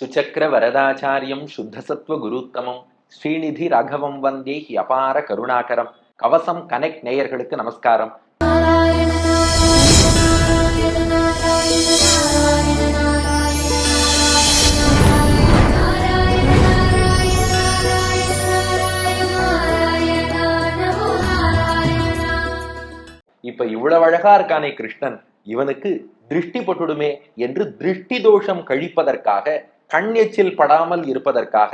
சுச்சக்கர வரதாச்சாரியம் சுத்தசத்துவ குருத்தமம். ஸ்ரீநிதி ராகவம் வந்தே அபார கருணாகரம். கவசம் கனெக்ட் நேயர்களுக்கு நமஸ்காரம். இப்ப இவ்வளவு அழகா இருக்கானே கிருஷ்ணன். இவனுக்கு திருஷ்டி பட்டுடுமே என்று திருஷ்டி தோஷம் கழிப்பதற்காக கண் எச்சில் படாமல் இருப்பதற்காக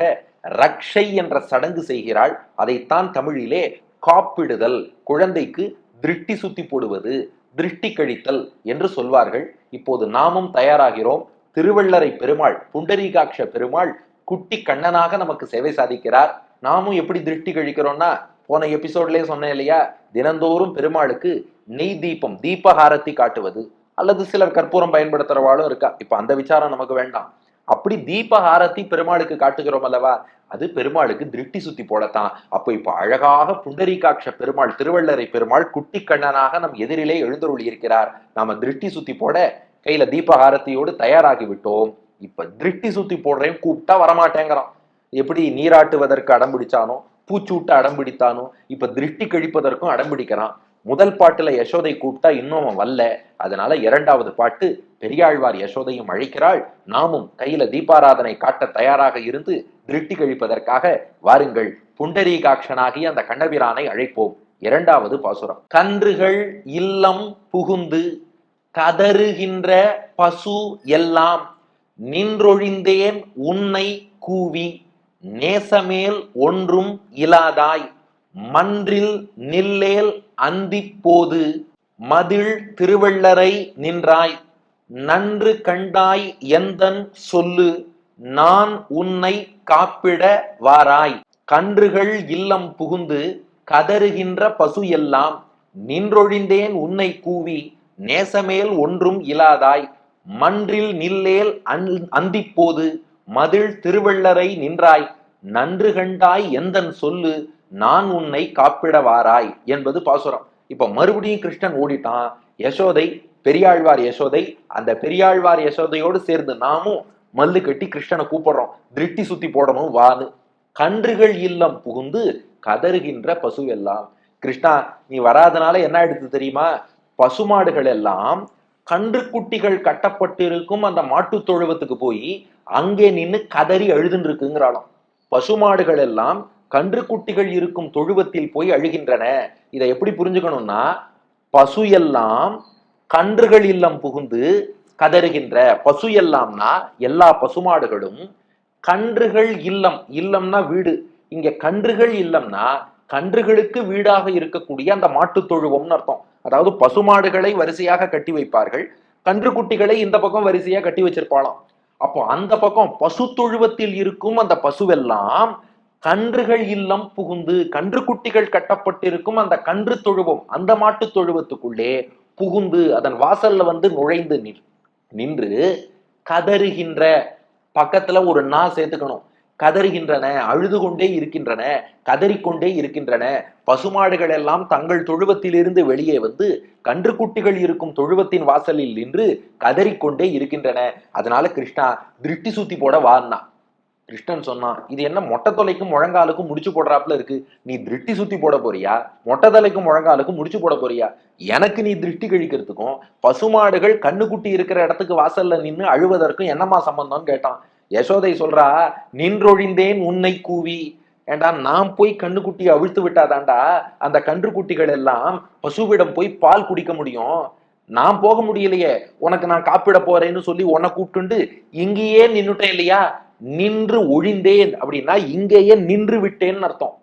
ரக்ஷை என்ற சடங்கு செய்கிறாள். அதைத்தான் தமிழிலே காப்பிடுதல் குழந்தைக்கு திருஷ்டி சுத்தி போடுவது திருஷ்டி கழித்தல் என்று சொல்வார்கள். இப்போது நாமும் தயாராகிறோம். திருவள்ளரை பெருமாள் புண்டரீகாட்ச பெருமாள் குட்டி கண்ணனாக நமக்கு சேவை சாதிக்கிறார். நாமும் எப்படி திருஷ்டி கழிக்கிறோம்னா போன எபிசோட்லேயே சொன்னேன் இல்லையா? தினந்தோறும் பெருமாளுக்கு நெய் தீபம் தீபஹாரத்தி காட்டுவது அல்லது சிலர் கற்பூரம் பயன்படுத்துறவாளும் இருக்கா? இப்ப அந்த விசாரம் நமக்கு வேண்டாம். அப்படி தீபஹாரத்தி பெருமாளுக்கு காட்டுகிறோம் அல்லவா? அது பெருமாளுக்கு திருஷ்டி சுத்தி போடத்தான். அப்போ இப்ப அழகாக புண்டரீகாட்ச பெருமாள் திருவள்ளரை பெருமாள் குட்டி கண்ணனாக நம் எதிரிலே எழுந்தருள் இருக்கிறார் நாம திருஷ்டி சுத்தி போட கையில தீபஹாரத்தியோடு தயாராகி விட்டோம். இப்ப திருஷ்டி சுத்தி போடுறேன் கூப்பிட்டா வரமாட்டேங்கிறான். எப்படி நீராட்டுவதற்கு அடம்பிடிச்சானோ பூச்சூட்ட அடம்பிடித்தானோ இப்ப திருஷ்டி கழிப்பதற்கும் அடம்பிடிக்கிறான் முதல் பாட்டுல யசோதை கூப்பிட்டா இன்னும் அவன் வரல. அதனால இரண்டாவது பாட்டு பெரியாழ்வார் யசோதையும் அழைக்கிறாள். நாமும் கையில தீபாராதனை காட்ட தயாராக இருந்து திருட்டி கழிப்பதற்காக வாருங்கள். புண்டரீகாட்சனாகிய அந்த கண்ணபிரானை அழைப்போம். இரண்டாவது பாசுரம். கன்றுகள் இல்லம் புகுந்து கதறுகின்ற பசு எல்லாம் நின்றொழிந்தேன் உன்னை கூவி நேசமேல் ஒன்றும் இலாதாய் மன்றில் நில்லேல் அந்திப்போது மதில் திருவள்ளரை நின்றாய். நன்று கண்டாய் எந்தன் சொல்லு நான் உன்னை காப்பிட வாராய். கன்றுகள் இல்லம் புகுந்து கதறுகின்ற பசு எல்லாம் நின்றொழிந்தேன் உன்னை கூவி நேசமேல் ஒன்றும் இலாதாய். மன்றில் நில்லேல் அந்திப்போது மதில் திருவள்ளரை நின்றாய். நன்று கண்டாய் எந்தன் சொல்லு நான் உன்னை காப்பிட வாராய் என்பது பாசுரம். இப்ப மறுபடியும் கிருஷ்ணன் ஓடிட்டான். யசோதை பெரியாழ்வார் யசோதை அந்த பெரியாழ்வார் யசோதையோடு சேர்ந்து நாமும் மல்லு கட்டி கிருஷ்ணனை கூப்பிடுறோம். திருஷ்டி சுத்தி போடணும் வாது கன்றுகள் இல்லம் புகுந்து கதறுகின்ற பசு எல்லாம் கிருஷ்ணா நீ வராதனால என்ன எடுத்து தெரியுமா? பசுமாடுகள் எல்லாம் கன்று குட்டிகள் கட்டப்பட்டிருக்கும் அந்த மாட்டு தொழுவத்துக்கு போய் அங்கே நின்று கதறி எழுதுன்னு இருக்குங்கிறாளாம் பசுமாடுகள் எல்லாம் கன்று குட்டிகள் இருக்கும் தொழுவத்தில் போய் அழுகின்றன. இதை எப்படி புரிஞ்சுக்கணும்னா பசு எல்லாம் கன்றுகள் இல்லம் புகுந்து கதறுகின்ற. பசு எல்லாம்னா எல்லா பசுமாடுகளும் கன்றுகள் இல்லம். இல்லம்னா வீடு. இங்க கன்றுகள் இல்லம்னா கன்றுகளுக்கு வீடாக இருக்கக்கூடிய அந்த மாட்டு தொழுவம்னு அர்த்தம். அதாவது பசுமாடுகளை வரிசையாக கட்டி வைப்பார்கள். கன்று குட்டிகளை இந்த பக்கம் வரிசையா கட்டி வச்சிருப்பாளாம். அப்போ அந்த பக்கம் பசு தொழுவத்தில் இருக்கும் அந்த பசுவெல்லாம் கன்றுகள் இல்லம் புகுந்து கன்று குட்டிகள் கட்டப்பட்டிருக்கும் அந்த கன்று தொழுவம் அந்த மாட்டு தொழுவத்துக்குள்ளே புகுந்து அதன் வாசல்ல வந்து நுழைந்து நின்று கதறுகின்ற பக்கத்துல ஒரு நா சேர்த்துக்கணும். கதறுகின்றன அழுது கொண்டே இருக்கின்றன கதறிக்கொண்டே இருக்கின்றன. பசுமாடுகள் எல்லாம் தங்கள் தொழுவத்திலிருந்து வெளியே வந்து கன்றுக்குட்டிகள் இருக்கும் தொழுவத்தின் வாசலில் நின்று கதறிக்கொண்டே இருக்கின்றன. அதனால கிருஷ்ணா திருஷ்டி சுத்தி போட வாழ்ந்தான் கிருஷ்ணன் சொன்னான் இது என்ன மொட்டை தொலைக்கும் முழங்காலுக்கும் முடிச்சு போடுறாப்புல இருக்கு? நீ திருஷ்டி சுத்தி போட போறியா? மொட்டை தலைக்கும் முழங்காலுக்கும் முடிச்சு போட போறியா? எனக்கு நீ திருஷ்டி கழிக்கிறதுக்கும் பசுமாடுகள் கண்ணுக்குட்டி இருக்கிற இடத்துக்கு வாசல்ல நின்று அழுவதற்கும் என்னமா சம்பந்தம்னு கேட்டான். யசோதை சொல்றா நின்றொழிந்தேன் உன்னை கூவி. ஏண்டா நான் போய் கண்ணுக்குட்டியை அவிழ்த்து விட்டாதாண்டா அந்த கன்றுக்குட்டிகள் எல்லாம் பசுவிடம் போய் பால் குடிக்க முடியும்? நான் போக முடியலையே உனக்கு நான் காப்பிட போறேன்னு சொல்லி உன்னை கூப்பிட்டு இங்கேயே நின்னுட்டேன் இல்லையா? நின்று ஒழிந்தேன் அப்படின்னா இங்கேயே நின்று விட்டேன்னு அர்த்தம்.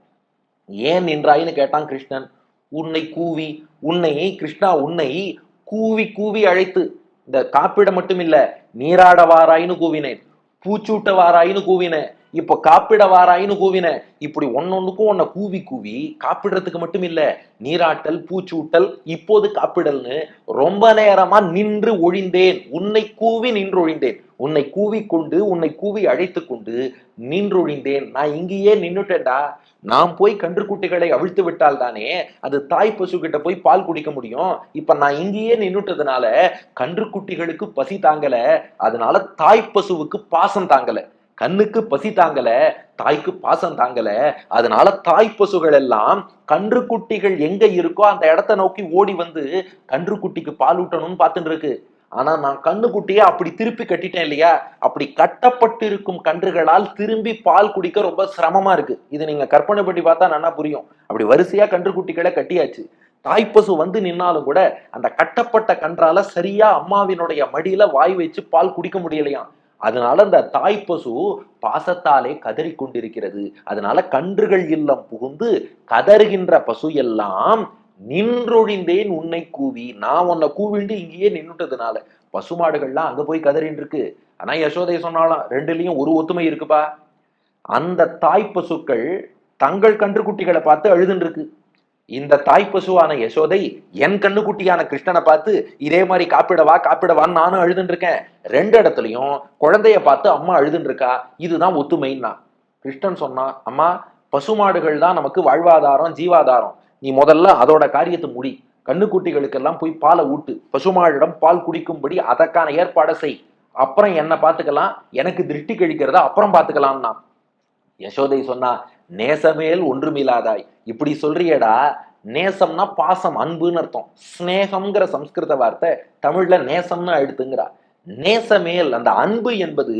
ஏன் நின்றாயின்னு கேட்டான் கிருஷ்ணன். உன்னை கூவி உன்னை கிருஷ்ணா உன்னை கூவி கூவி அழைத்து இந்த காப்பிட மட்டும் இல்ல நீராட வாராயின்னு கூவினேன். பூச்சூட்ட வாராயின்னு கூவினேன். இப்ப காப்பிட வாராயின்னு கூவினேன் இப்படி ஒன்னொன்னுக்கும் உன்னை கூவி கூவி காப்பிடுறதுக்கு மட்டும் இல்ல நீராட்டல் பூச்சூட்டல் இப்போது காப்பிடல்னு ரொம்ப நேரமா நின்று ஒழிந்தேன். உன்னை கூவி நின்று ஒழிந்தேன் உன்னை கூவி கொண்டு உன்னை கூவி அழைத்து கொண்டு நின்றொழிந்தேன். நான் இங்கேயே நின்றுட்டேன்டா நான் போய் கன்றுக்குட்டிகளை அவிழ்த்து விட்டால் தானே அது தாய் பசு கிட்ட போய் பால் குடிக்க முடியும். இப்ப நான் இங்கேயே நின்றுட்டதுனால கன்றுக்குட்டிகளுக்கு பசி தாங்கல. அதனால தாய் பசுவுக்கு பாசம் தாங்கல. கண்ணுக்கு பசி தாங்கல தாய்க்கு பாசம் தாங்கல அதனால தாய் பசுகள் எல்லாம் கன்றுக்குட்டிகள் எங்க இருக்கோ அந்த இடத்த நோக்கி ஓடி வந்து கன்றுக்குட்டிக்கு பால் ஊட்டணும்னு பார்த்துட்டு இருக்கு ஆனா நான் கண்ணுக்குட்டியை அப்படி திருப்பி கட்டிட்டேன் இல்லையா? அப்படி கட்டப்பட்டிருக்கும் கன்றுகளால் திரும்பி பால் குடிக்க ரொம்ப சிரமமா இருக்கு. இது நீங்க கற்பனை பண்ணி பார்த்தா நல்லா புரியும். அப்படி வரிசையா கன்றுக்குட்டிகளை கட்டியாச்சு. தாய்ப்பசு வந்து நின்னாலும் கூட அந்த கட்டப்பட்ட கன்றால சரியா அம்மாவினுடைய மடியில வாய் வச்சு பால் குடிக்க முடியலையாம். அதனால அந்த தாய் பசு பாசத்தாலே கதறி கொண்டிருக்கிறது அதனால கன்றுகள் இல்லம் புகுந்து கதறுகின்ற பசு எல்லாம் நின்றொழிந்தேன் உன்னை கூவி. நான் உன்னை கூவிண்டு இங்கேயே நின்றுட்டதுனால பசுமாடுகள்லாம் அங்க போய் கதறின்னு இருக்கு ஆனா யசோதை சொன்னாலாம் ரெண்டுலயும் ஒரு ஒத்துமை இருக்குப்பா. அந்த தாய் பசுக்கள் தங்கள் கன்றுக்குட்டிகளை பார்த்து அழுதுன்னு இருக்கு இந்த தாய் பசுவான யசோதை என் கண்ணுக்குட்டியான கிருஷ்ணனை பார்த்து இதே மாதிரி காப்பிடவா காப்பிடவான்னு நானும் அழுதுன்றிருக்கேன் ரெண்டு இடத்துலையும் குழந்தைய பார்த்து அம்மா அழுதுன்றிருக்கா இதுதான் ஒத்துமைன்னா. கிருஷ்ணன் சொன்னா அம்மா பசுமாடுகள் தான் நமக்கு வாழ்வாதாரம் ஜீவாதாரம். நீ முதல்ல அதோட காரியத்தை முடி. கண்ணுக்குட்டிகளுக்கெல்லாம் போய் பாலை ஊட்டு. பசுமாடிடம் பால் குடிக்கும்படி அதற்கான ஏற்பாடை செய். அப்புறம் என்ன பார்த்துக்கலாம். எனக்கு திருஷ்டி கழிக்கிறத அப்புறம் பார்த்துக்கலாம்னா யசோதை சொன்னா நேசமேல் ஒன்றுமில்லாதாய். இப்படி சொல்றியடா நேசம்னா பாசம் அன்புன்னு அர்த்தம். ஸ்னேகம்ங்கிற சம்ஸ்கிருத வார்த்தை தமிழ்ல நேசம்னு எடுத்துங்கிறா நேசமேல் அந்த அன்பு என்பது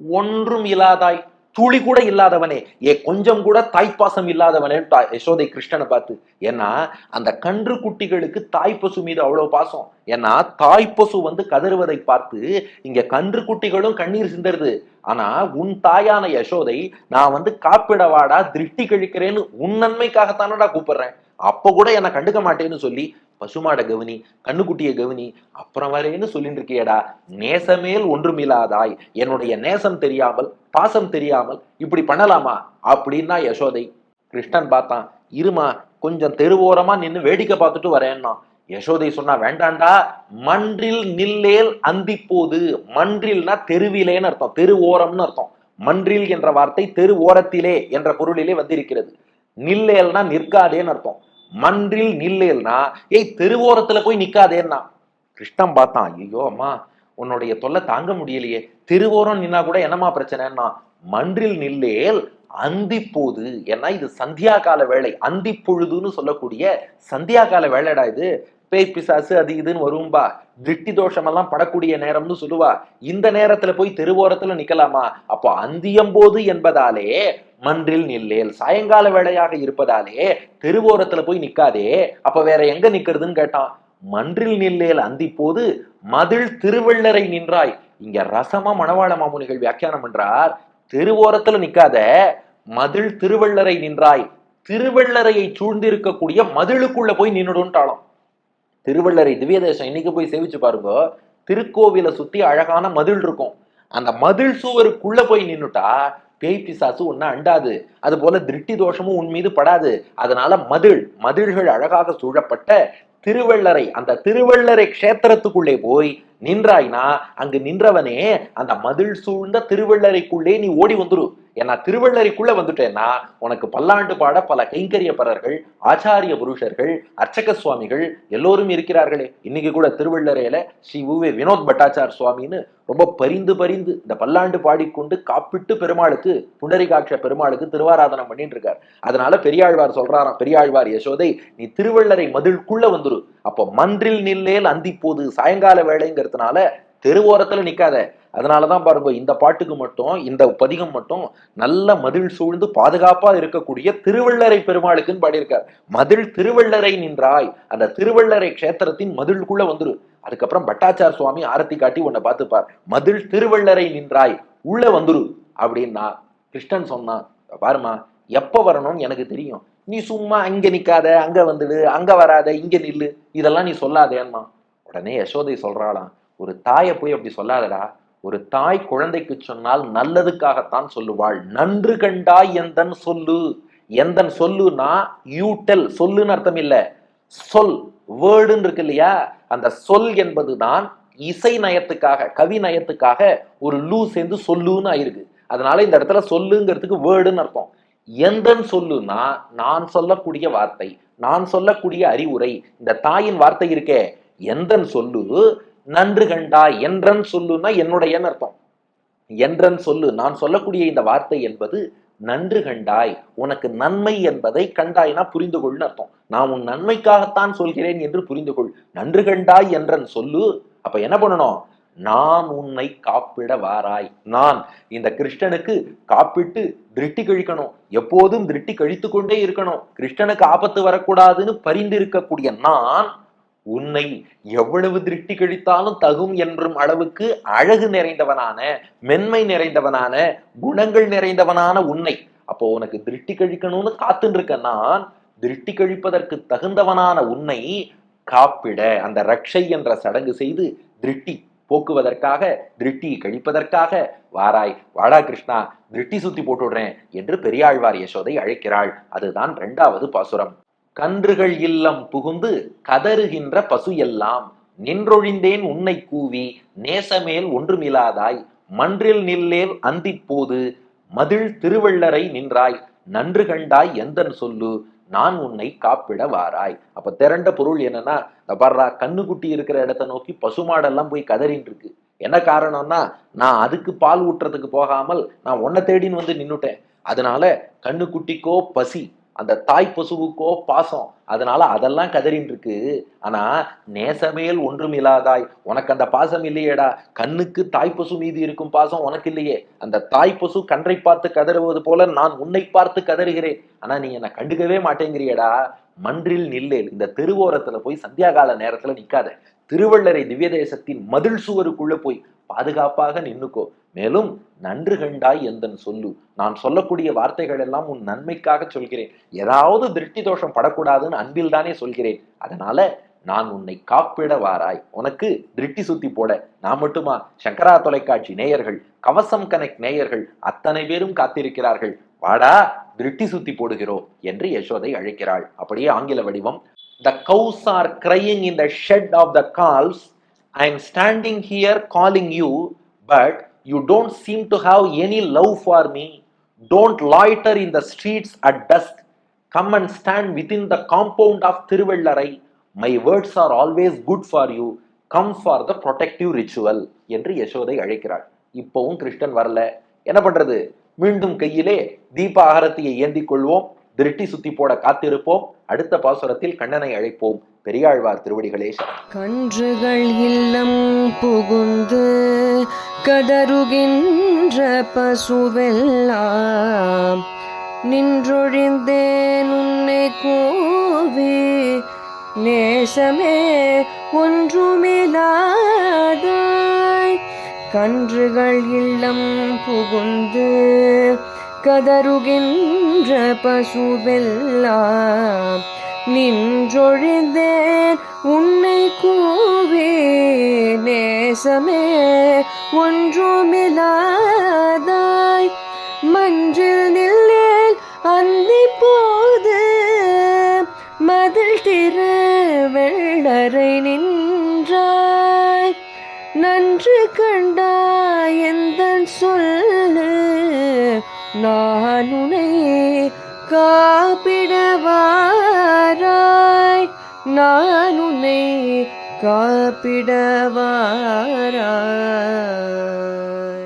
ஒன்றும் இல்லாதாய் துளி கூட இல்லாதவனே ஏ கொஞ்சம் கூட தாய்ப்பாசம் இல்லாதவனே தா- யசோதை கிருஷ்ணனை பார்த்து. ஏன்னா அந்த கன்று குட்டிகளுக்கு தாய்ப்பசு மீது அவ்வளவு பாசம். ஏன்னா தாய்ப்பசு வந்து கதறுவதை பார்த்து இங்க கன்று குட்டிகளும் கண்ணீர் சிந்தருது. ஆனா உன் தாயான யசோதை நான் வந்து காப்பிடவாடா திருஷ்டி கழிக்கிறேன்னு உன் நன்மைக்காகத்தானடா கூப்பிடுறேன். அப்போ கூட என்னை கண்டுக்க மாட்டேன்னு சொல்லி பசுமாட கவனி கண்ணுக்குட்டிய கவனி அப்புறம் வரேன்னு சொல்லிட்டு இருக்கியடா? நேசமேல் ஒன்றுமில்லாதாய். என்னுடைய நேசம் தெரியாமல் பாசம் தெரியாமல் இப்படி பண்ணலாமா? அப்படின்னா யசோதை கிருஷ்ணன் பார்த்தான். இருமா கொஞ்சம் தெருவோரமா நின்று வேடிக்கை பார்த்துட்டு வரேன்னா. யசோதை சொன்னா வேண்டாண்டா மன்றில் நில்லேல் அந்திப்போது. மன்றில்னா தெருவிலேன்னு அர்த்தம் தெரு ஓரம்னு அர்த்தம். மன்றில் என்ற வார்த்தை தெரு ஓரத்திலே என்ற பொருளிலே வந்திருக்கிறது. நில்லேல்னா நிற்காதேன்னு அர்த்தம். மன்றில் நில்லேல்னா ஏய் தெருவோரத்துல போய் நிக்காதேன்னா. கிருஷ்ணன் பார்த்தான் ஐயோ அம்மா உன்னுடைய தொல்லை தாங்க முடியலையே. திருவோரம் நின்னா கூட என்னம்மா பிரச்சனைன்னா மன்றில் நில்லேல் அந்தி போது ஏன்னா இது சந்தியா கால வேலை அந்தி பொழுதுன்னு சொல்லக்கூடிய சந்தியா கால வேலைடா இது. பேய் பிசாசு அது இதுன்னு வரும்பா. திருஷ்டி தோஷமெல்லாம் படக்கூடிய நேரம்னு சொல்லுவா. இந்த நேரத்துல போய் தெருவோரத்துல நிக்கலாமா? அப்போ அந்தியம்போது என்பதாலே மன்றில் நில்லேல். சாயங்கால வேளையாக இருப்பதாலே தெருவோரத்துல போய் நிக்காதே. அப்ப வேற எங்க நிக்கிறதுன்னு கேட்டான். மன்றில் நில்லேல் அந்திப்போது மதில் திருவள்ளரை நின்றாய். இங்க ரசமா மணவாள மாமுனிகள் வியாக்கியானம் பண்றார். தெருவோரத்துல நிக்காத மதில் திருவள்ளரை நின்றாய். திருவள்ளரையை சூழ்ந்திருக்கக்கூடிய மதிலுக்குள்ள போய் நின்னுடுன்ட்டாலும் திருவள்ளரை திவ்ய தேசம் இன்னைக்கு போய் சேவிச்சு பாருங்க. திருக்கோவிலை சுத்தி அழகான மதில் இருக்கும். அந்த மதில் சுவருக்குள்ள போய் நின்னுட்டா பேய் பிசாசு ஒன்னா அண்டாது. அது போல திருஷ்டி தோஷமும் உன் மீது படாது. அதனால மதில் மதில்கள் அழகாக சூழப்பட்ட திருவள்ளரை அந்த திருவள்ளரை க்ஷேத்திரத்துக்குள்ளே போய் நின்றாய்னா அங்கு நின்றவனே அந்த மதில் சூழ்ந்த திருவள்ளரைக்குள்ளே நீ ஓடி வந்துரு. ஏன்னா திருவள்ளரிக்குள்ள வந்துட்டேன்னா உனக்கு பல்லாண்டு பாட பல கைங்கரியப்பரர்கள் ஆச்சாரிய புருஷர்கள் அர்ச்சக சுவாமிகள் எல்லோரும் இருக்கிறார்களே. இன்னைக்கு கூட திருவள்ளரையில ஸ்ரீ உவே வினோத் பட்டாச்சார் சுவாமின்னு ரொம்ப பரிந்து பரிந்து இந்த பல்லாண்டு பாடிக்கொண்டு காப்பிட்டு பெருமாளுக்கு புண்டரிகாட்ச பெருமாளுக்கு திருவாராதனம் பண்ணிட்டு இருக்கார் அதனால பெரியாழ்வார் சொல்றாராம் பெரியாழ்வார் யசோதை நீ திருவள்ளரை மதில்குள்ள வந்துரு. அப்போ மன்றில் நில்லேல் அந்திப்போது சாயங்கால வேலைங்கிறதுனால தெருவோரத்துல நிக்காத. அதனால தான் பாருங்க இந்த பாட்டுக்கு மட்டும் இந்த பதிகம் மட்டும் நல்ல மதில் சூழ்ந்து பாதுகாப்பா இருக்கக்கூடிய திருவள்ளரை பெருமாளுக்குன்னு பாடியிருக்கார். மதில் திருவள்ளரை நின்றாய். அந்த திருவள்ளரை க்ஷேத்திரத்தின் மதிலுக்குள்ள வந்துரு. அதுக்கப்புறம் பட்டாச்சார் சுவாமி ஆரத்தி காட்டி உன்னை பார்த்துப்பார். மதில் திருவள்ளரை நின்றாய். உள்ள வந்துரு. அப்படின்னா கிருஷ்ணன் சொன்னான் பாருமா எப்போ வரணும்னு எனக்கு தெரியும். நீ சும்மா அங்கே நிற்காத அங்கே வந்துடு அங்கே வராத இங்கே நில்லு. இதெல்லாம் நீ சொல்லாதேம்மா உடனே யசோதை சொல்கிறாளாம் ஒரு தாயை போய் அப்படி சொல்லாதடா. ஒரு தாய் குழந்தைக்கு சொன்னால் நல்லதுக்காகத்தான் சொல்லுவாள். நன்று கண்டாய் எந்தன் சொல்லு? எந்தன் சொல்லுனா யூ டெல் சொல்லுன்னு அர்த்தம் இல்ல. சொல் வேர்டுன்னு இருக்கு இல்லையா? அந்த சொல் என்பதுதான் இசை நயத்துக்காக கவி நயத்துக்காக ஒரு லூ சேர்ந்து சொல்லுன்னு ஆயிருக்கு. அதனால இந்த இடத்துல சொல்லுங்கிறதுக்கு வேர்டுன்னு அர்த்தம். எந்தன் சொல்லுனா நான் சொல்லக்கூடிய வார்த்தை நான் சொல்லக்கூடிய அறிவுரை இந்த தாயின் வார்த்தை இருக்கே. எந்தன் சொல்லு? நன்று கண்டா என்றன் சொல்லுனா என்னுடையன்னு அர்த்தம். என்றன் சொல்லு நான் சொல்லக்கூடிய இந்த வார்த்தை என்பது நன்று கண்டாய் உனக்கு நன்மை என்பதை கண்டாய்னா புரிந்து கொள்னு அர்த்தம். நான் உன் நன்மைக்காகத்தான் சொல்கிறேன் என்று புரிந்து கொள் நன்று கண்டாய் என்றன் சொல்லு அப்ப என்ன பண்ணணும்? நான் உன்னை காப்பிட வாராய். நான் இந்த கிருஷ்ணனுக்கு காப்பிட்டு திருஷ்டி கழிக்கணும். எப்போதும் திருஷ்டி கழித்து கொண்டே இருக்கணும். கிருஷ்ணனுக்கு ஆபத்து வரக்கூடாதுன்னு பரிந்து இருக்கக்கூடிய நான் உன்னை எவ்வளவு திருஷ்டி கழித்தாலும் தகும் என்றும் அளவுக்கு அழகு நிறைந்தவனான மென்மை நிறைந்தவனான குணங்கள் நிறைந்தவனான உன்னை. அப்போ உனக்கு திருஷ்டி கழிக்கணும்னு காத்துன்னு இருக்க நான் திருஷ்டி கழிப்பதற்கு தகுந்தவனான உன்னை காப்பிட அந்த ரக்ஷை என்ற சடங்கு செய்து திருஷ்டி போக்குவதற்காக திருஷ்டியை கழிப்பதற்காக வாராய் வாடா கிருஷ்ணா திருஷ்டி சுத்தி போட்டுடுறேன் என்று பெரியாழ்வார் யசோதை அழைக்கிறாள். அதுதான் இரண்டாவது பாசுரம். கன்றுகள் இல்லம் புகுந்து கதறுகின்ற பசு எல்லாம் நின்றொழிந்தேன் உன்னை கூவி நேசமேல் ஒன்றுமிலாதாய் மன்றில் நில்லேல் அந்திப்போது மதில் திருவள்ளரை நின்றாய் நன்று கண்டாய் எந்தன் சொல்லு நான் உன்னை காப்பிட வாராய். அப்ப திரண்ட பொருள் என்னன்னா இந்த பாடுறா கண்ணுக்குட்டி இருக்கிற இடத்த நோக்கி பசுமாடெல்லாம் போய் கதறின்னு இருக்கு என்ன காரணம்னா நான் அதுக்கு பால் ஊட்டுறதுக்கு போகாமல் நான் உன்னை தேடின்னு வந்து நின்னுட்டேன். அதனால கண்ணுக்குட்டிக்கோ பசி அந்த தாய் பசுவுக்கோ பாசம். அதனால அதெல்லாம் கதறின் இருக்கு ஆனா நேசமேல் ஒன்றும் இல்லாதாய் உனக்கு அந்த பாசம் இல்லையேடா. கண்ணுக்கு தாய் பசு மீது இருக்கும் பாசம் உனக்கு இல்லையே. அந்த தாய் பசு கன்றை பார்த்து கதறுவது போல நான் உன்னை பார்த்து கதறுகிறேன். ஆனா நீ என்னை கண்டுக்கவே மாட்டேங்கிறியடா. மன்றில் நில்லேல் இந்த தெருவோரத்துல போய் சந்தியாகால நேரத்துல நிக்காத. திருவள்ளரை திவ்ய தேசத்தின் மதில் சுவருக்குள்ள போய் பாதுகாப்பாக நின்னுக்கோ. மேலும் நன்று கண்டாய் எந்தன் சொல்லு. நான் சொல்லக்கூடிய வார்த்தைகள் எல்லாம் உன் நன்மைக்காக சொல்கிறேன். ஏதாவது திருஷ்டி தோஷம் படக்கூடாதுன்னு அன்பில் தானே சொல்கிறேன். அதனால நான் உன்னை காப்பிட வாராய். உனக்கு திருட்டி சுத்தி போட. நான் மட்டுமா? சங்கரா தொலைக்காட்சி நேயர்கள் கவசம் கனெக்ட் நேயர்கள் அத்தனை பேரும் காத்திருக்கிறார்கள். வாடா திருட்டி சுத்தி போடுகிறோம் என்று யசோதை அழைக்கிறாள். அப்படியே ஆங்கில வடிவம் the cows are crying in the shed of the calves I am standing here calling you, but you don't seem to have any love for me. Don't loiter in the streets at dusk. Come and stand within the compound of Thiruvallarai. My words are always good for you. Come for the protective ritual. என்று யசோதை அழைக்கிறாள் இப்பவும் கிருஷ்ணன் வரல என்ன பண்றது மீண்டும் கையிலே தீப ஆரத்தியை ஏந்திக் கொள்வோம் திருட்டி சுத்தி போட காத்திருப்போம் அடுத்த பாசுரத்தில் கண்ணனை அழைப்போம். பெரியாழ்வார் திருவடிகளே. கன்றுகள் இல்லம் புகுந்து கதறுகின்ற பசுவெல்லாம் நின்றொழிந்தேன் உன்னை கூவி நேசமே ஒன்றுமில்லாதாய் கன்றுகள் இல்லம் புகுந்து கதறுகின்ற பசுவெல்லாம் நின்றொழிந்தேன் உன்னை கூவி நேசமே ஒன்றுமில்லாதாய் மன்றில் நில்லேல் அந்தி போது மதில் திரு வெள்ளரை நின்றாய். நன்று கண்டாய் எந்த சொல்லு நான் உனை காப்பிடவாராய். நான் உன்னை காப்பிடவாராய்.